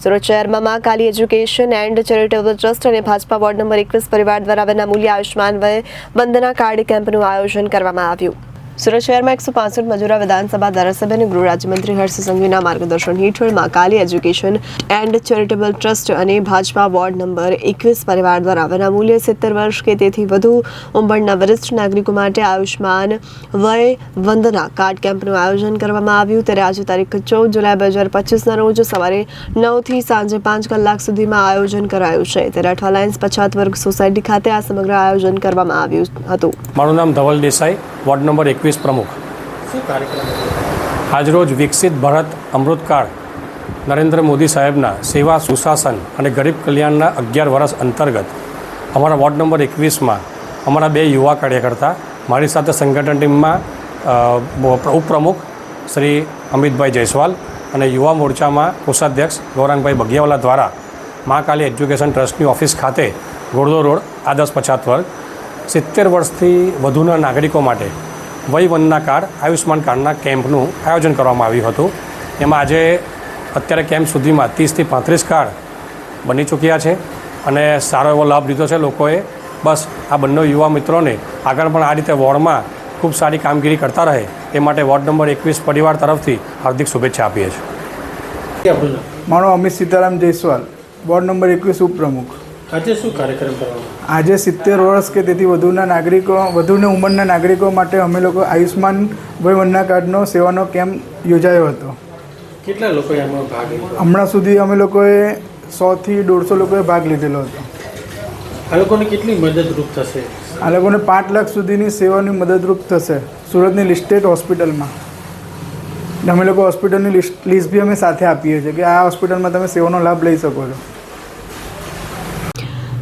સુરત શહેરમાં Maa Kali education and charitable trust અને Bhajpa ward number એકવીસ પરિવાર દ્વારા વિનામૂલ્ય આયુષ્માન વય વંદના કાર્ડ કેમ્પનું આયોજન કરવામાં આવ્યું. સુરત શહેરમાં એકસો પાસઠ મજૂરા વિધાનસભા ધારાસભ્ય અને ગૃહ રાજ્યમંત્રી હર્ષ સંઘવીના માર્ગદર્શન હેઠળમાં Kali education and charitable trust અને ભાજપા વોર્ડ નંબર એકવીસ પરિવાર દ્વારા વિનામૂલ્યે સિત્તેર વર્ષ કે તેથી વધુ ઉંમરના વરિષ્ઠ નાગરિકો માટે આયુષ્માન વય વંદના કાર્ડ કેમ્પનું આયોજન કરવામાં આવ્યું. ત્યારે આજે તારીખ ચૌદ જુલાઈ બે હજાર પચીસના રોજ સવારે નવથી સાંજે પાંચ કલાક સુધીમાં આયોજન કરાયું છે. ત્યારે અઠવા લાઇન્સ પછાત વર્ગ સોસાયટી ખાતે આ સમગ્ર આયોજન કરવામાં આવ્યું હતું. મારું નામ ધવલ દેસાઈ. વોર્ડ નંબર એકવીસ પ્રમુખ. આજરોજ વિકસિત ભારત અમૃતકાળ નરેન્દ્ર મોદી સાહેબના સેવા સુશાસન અને ગરીબ કલ્યાણના અગિયાર વર્ષ અંતર્ગત અમારા વોર્ડ નંબર એકવીસમાં અમારા બે યુવા કાર્યકર્તા મારી સાથે સંગઠન ટીમમાં ઉપપ્રમુખ શ્રી અમિતભાઈ જયસ્વાલ અને યુવા મોરચામાં કોષાધ્યક્ષ ગૌરાંગભાઈ બગિયાવાલા દ્વારા મા કાલી એજ્યુકેશન ટ્રસ્ટની ઓફિસ ખાતે ગોળદો રોડ આદર્શ પછાત વર્ગ સિત્તેર વર્ષથી વધુના નાગરિકો માટે વય વનના કાર્ડ આયુષ્માન કાર્ડના કેમ્પનું આયોજન કરવામાં આવ્યું હતું. એમાં આજે અત્યારે કેમ્પ સુધીમાં ત્રીસથી પાંત્રીસ કાર્ડ બની ચૂક્યા છે અને સારો એવો લાભ લીધો છે લોકોએ. બસ આ બંને યુવા મિત્રોને આગળ પણ આ રીતે વોર્ડમાં ખૂબ સારી કામગીરી કરતા રહે એ માટે વોર્ડ નંબર એકવીસ પરિવાર તરફથી હાર્દિક શુભેચ્છા આપીએ છીએ. મારો અમિત સીતારામ જયસ્વાલ, વોર્ડ નંબર એકવીસ ઉપપ્રમુખ. આજે શું કાર્યક્રમ કરવાનો? આજે સિત્તેર વર્ષ કે તેથી વધુના નાગરિકો વધુને ઉંમરના નાગરિકો માટે અમે લોકો આયુષ્માન વયવંદના કાર્ડનો સેવાનો કેમ્પ યોજાયો હતો. કેટલા લોકોએ આમાં ભાગ લીધો? હમણાં સુધી અમે લોકોએ સોથી દોઢસો લોકોએ ભાગ લીધેલો હતો. આ લોકોને કેટલી મદદરૂપ થશે? આ લોકોને પાંચ લાખ સુધીની સેવાની મદદરૂપ થશે સુરતની લિસ્ટેડ હોસ્પિટલમાં. અમે લોકો હોસ્પિટલની લિસ્ટ લિસ્ટ બી અમે સાથે આપીએ છીએ કે આ હોસ્પિટલમાં તમે સેવાનો લાભ લઈ શકો છો.